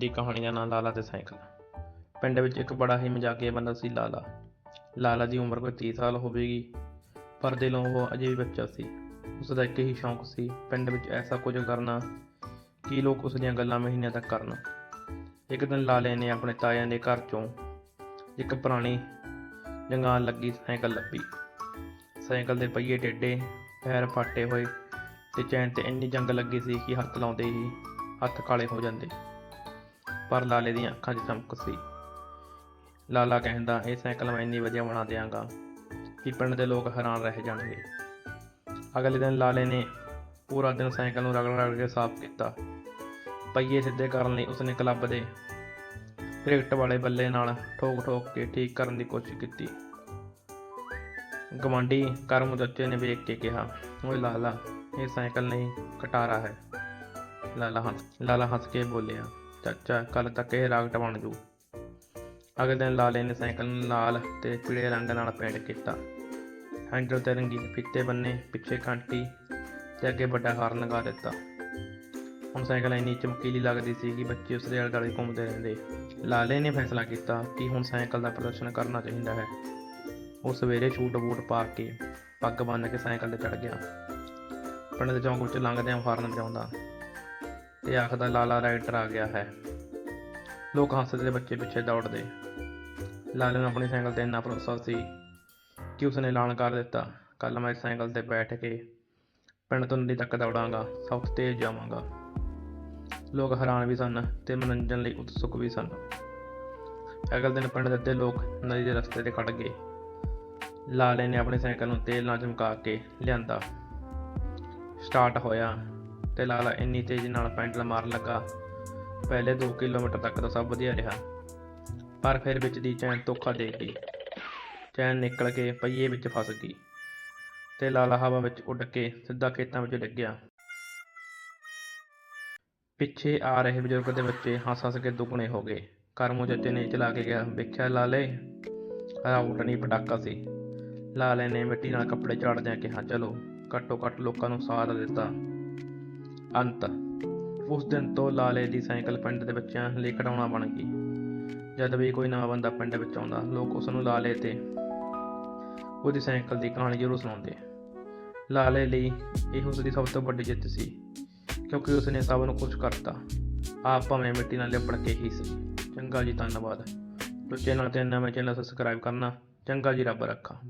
ਦੀ ਕਹਾਣੀ ਦਾ ਨਾਂ ਲਾਲਾ ਤੇ ਸਾਈਕਲ ਪਿੰਡ ਵਿੱਚ ਇੱਕ ਬੜਾ ਹੀ ਮਜ਼ਾਕੀਆ ਬੰਦਾ ਸੀ ਲਾਲਾ। ਲਾਲਾ ਦੀ ਉਮਰ ਕੋਈ 30 ਸਾਲ ਹੋਵੇਗੀ, ਪਰ ਦਿਲੋਂ ਉਹ ਅਜੇ ਵੀ ਬੱਚਾ ਸੀ। ਉਸ ਦਾ ਇੱਕ ਹੀ ਸ਼ੌਂਕ ਸੀ ਪਿੰਡ ਵਿੱਚ ਐਸਾ ਕੁਝ ਕਰਨਾ ਕਿ ਲੋਕ ਉਸ ਦੀਆਂ ਗੱਲਾਂ ਮਹੀਨਿਆਂ ਤੱਕ ਕਰਨ। ਇੱਕ ਦਿਨ ਲਾਲੇ ਨੇ ਆਪਣੇ ਤਾਇਆਂ ਦੇ ਘਰ ਚੋਂ ਇੱਕ ਪੁਰਾਣੀ ਜੰਗਾਲ ਲੱਗੀ ਸਾਈਕਲ ਲੱਭੀ। ਸਾਈਕਲ ਦੇ ਪਹੀਏ ਟੇਢੇ ਪੈਰ ਫਾਟੇ ਹੋਏ ਤੇ ਚੈਨ ਤੇ ਇੰਨੀ ਜੰਗ ਲੱਗੀ ਸੀ ਕਿ ਹੱਥ ਲਾਉਂਦੇ ਹੀ ਹੱਥ ਕਾਲੇ ਹੋ ਜਾਂਦੇ। ਪਰ ਲਾਲੇ ਦੀਆਂ ਅੱਖਾਂ 'ਚ ਚਮਕ ਸੀ। ਲਾਲਾ ਕਹਿੰਦਾ, ਇਹ ਸਾਈਕਲ ਮੈਂ ਇੰਨੀ ਵਧੀਆ ਬਣਾ ਦਿਆਂਗਾ ਕਿ ਪਿੰਡ ਦੇ ਲੋਕ ਹੈਰਾਨ ਰਹਿ ਜਾਣਗੇ। ਅਗਲੇ ਦਿਨ ਲਾਲੇ ਨੇ ਪੂਰਾ ਦਿਨ ਸਾਈਕਲ ਨੂੰ ਰਗੜ ਰਗੜ ਕੇ ਸਾਫ਼ ਕੀਤਾ। ਪਹੀਏ ਸਿੱਧੇ ਕਰਨ ਲਈ ਉਸਨੇ ਕਲੱਬ ਦੇ ਪ੍ਰਿਕਟ ਵਾਲੇ ਬੱਲੇ ਨਾਲ ਠੋਕ ਠੋਕ ਕੇ ਠੀਕ ਕਰਨ ਦੀ ਕੋਸ਼ਿਸ਼ ਕੀਤੀ। ਗਵਾਂਢੀ ਕਰਮ ਚਾਚੇ ਨੇ ਵੇਖ ਕੇ ਕਿਹਾ, ਓਏ ਲਾਲਾ, ਇਹ ਸਾਈਕਲ ਨਹੀਂ, ਕਟਾਰਾ ਹੈ। ਲਾਲਾ ਹੱਸ ਲਾਲਾ ਹੱਸ ਕੇ ਬੋਲਿਆ ਚਾਚਾ ਕੱਲ ਤੱਕ ਇਹ ਰਾਕਟ ਬਣ ਜੂ। ਅਗਲੇ ਦਿਨ ਲਾਲੇ ਨੇ ਸਾਈਕਲ ਨੂੰ ਲਾਲ ਤੇ ਪੀਲੇ ਰੰਗ ਨਾਲ ਪੇਂਟ ਕੀਤਾ। ਹੈਂਡਲ ਤੇ ਰੰਗੀਨ ਫੀਤੇ ਬੰਨੇ ਪਿੱਛੇ ਘੰਟੀ ਤੇ ਅੱਗੇ ਵੱਡਾ ਹਾਰਨ ਲਗਾ ਦਿੱਤਾ। ਹੁਣ ਸਾਈਕਲ ਇੰਨੀ ਚਮਕੀਲੀ ਲੱਗਦੀ ਸੀ ਕਿ ਬੱਚੇ ਉਸ ਦੇ ਆਲੇ-ਦੁਆਲੇ ਘੁੰਮਦੇ ਰਹਿੰਦੇ। ਲਾਲੇ ਨੇ ਫੈਸਲਾ ਕੀਤਾ ਕਿ ਹੁਣ ਸਾਈਕਲ ਦਾ ਪ੍ਰਦਰਸ਼ਨ ਕਰਨਾ ਚਾਹੀਦਾ ਹੈ। ਉਹ ਸਵੇਰੇ ਛੂਟ ਬੂਟ ਪਾ ਕੇ ਪੱਗ ਬੰਨ੍ਹ ਕੇ ਸਾਈਕਲ ਤੇ ਚੜ ਗਿਆ। ਪਿੰਡ ਦੇ ਚੌਂਕ ਵਿੱਚ ਲੰਘਦਿਆਂ ਹਾਰਨ ਵਜਾਉਂਦਾ। ਤੇ ਆਖਦਾ ਲਾਲਾ ਰਾਈਡਰ ਆ ਗਿਆ ਹੈ। ਲੋਕ ਹੱਸਦੇ ਬੱਚੇ ਪਿੱਛੇ ਦੌੜਦੇ। ਲਾਲੇ ਨੂੰ ਆਪਣੀ ਸਾਈਕਲ ਤੇ ਇੰਨਾ ਭਰੋਸਾ ਸੀ ਕਿ ਉਸਨੇ ਐਲਾਨ ਕਰ ਦਿੱਤਾ ਕੱਲ ਮੈਂ ਇਸ ਸਾਈਕਲ ਤੇ ਬੈਠ ਕੇ ਪਿੰਡ ਤੋਂ ਨਦੀ ਤੱਕ ਦੌੜਾਂਗਾ, ਸਭ ਤੋਂ ਤੇਜ਼ ਜਾਵਾਂਗਾ। ਲੋਕ ਹੈਰਾਨ ਵੀ ਸਨ ਤੇ ਮਨੋਰੰਜਨ ਲਈ ਉਤਸੁਕ ਵੀ ਸਨ। ਅਗਲੇ ਦਿਨ ਪਿੰਡ ਦੇ ਅੱਧੇ ਲੋਕ ਨਦੀ ਦੇ ਰਸਤੇ ਤੇ ਖੜ ਗਏ। ਲਾਲੇ ਨੇ ਆਪਣੇ ਸਾਈਕਲ ਨੂੰ ਤੇਲ ਨਾਲ ਚਮਕਾ ਕੇ ਲਿਆਂਦਾ। ਸਟਾਰਟ ਹੋਇਆ ਤੇ ਲਾਲਾ ਇੰਨੀ ਤੇਜ਼ੀ ਨਾਲ ਪੈਂਡਲ ਮਾਰਨ ਲੱਗਾ। ਪਹਿਲੇ 2 ਕਿਲੋਮੀਟਰ ਤੱਕ ਤਾਂ ਸਭ ਵਧੀਆ ਰਿਹਾ। ਪਰ ਫਿਰ ਵਿੱਚ ਦੀ ਚੈਨ ਧੋਖਾ ਦੇ ਗਈ। ਚੈਨ ਨਿਕਲ ਕੇ ਪਹੀਏ ਵਿੱਚ ਫਸ ਗਈ ਤੇ ਲਾਲਾ ਹਵਾ ਵਿੱਚ ਉੱਡ ਕੇ ਸਿੱਧਾ ਖੇਤਾਂ ਵਿੱਚ ਡਿੱਗਿਆ ਪਿੱਛੇ ਆ ਰਹੇ ਬਜ਼ੁਰਗ ਦੇ ਬੱਚੇ ਹੱਸ ਹੱਸ ਕੇ ਦੁੱਗਣੇ ਹੋ ਗਏ। ਕਰਮੋ ਚਾਚੇ ਨੇ ਚਲਾ ਕੇ ਗਿਆ ਵੇਖਿਆ ਲਾਲੇ, ਰਾਊਟ ਨਹੀਂ ਪਟਾਕਾ ਸੀ। ਲਾਲੇ ਨੇ ਮਿੱਟੀ ਨਾਲ ਕੱਪੜੇ ਝਾੜਦਿਆਂ ਕਿਹਾ, ਚਲੋ, ਘੱਟੋ ਘੱਟ ਲੋਕਾਂ ਨੂੰ ਸਾਥ ਦਿੱਤਾ। ਅੰਤ। ਉਸ ਦਿਨ ਤੋਂ ਲਾਲੇ ਦੀ ਸਾਈਕਲ ਪਿੰਡ ਦੇ ਬੱਚਿਆਂ ਲਈ ਖਿਡੌਣਾ ਬਣ ਗਈ। ਜਦ ਵੀ ਕੋਈ ਨਵਾਂ ਬੰਦਾ ਪਿੰਡ ਵਿੱਚ ਆਉਂਦਾ, ਲੋਕ ਉਸ ਨੂੰ ਲਾਲੇ ਤੇ ਉਹਦੀ ਸਾਈਕਲ ਦੀ ਕਹਾਣੀ ਜ਼ਰੂਰ ਸੁਣਾਉਂਦੇ। ਲਾਲੇ ਲਈ ਇਹ ਉਸ ਦੀ ਸਭ ਤੋਂ ਵੱਡੀ ਜਿੱਤ ਸੀ, ਕਿਉਂਕਿ ਉਸਨੇ ਸਭ ਨੂੰ ਖੁਸ਼ ਕਰਤਾ। ਆਪ ਭਾਵੇਂ ਮਿੱਟੀ ਨਾਲ ਲਿਪੜ ਕੇ ਹੀ ਸੀ। ਚੰਗਾ ਜੀ ਧੰਨਵਾਦ। ਜੋ ਚੈਨਲ ਤੇ ਨਵੇਂ ਚੈਨਲ ਸਬਸਕ੍ਰਾਈਬ ਕਰਨਾ, ਚੰਗਾ ਜੀ ਰੱਬ ਰੱਖਾ।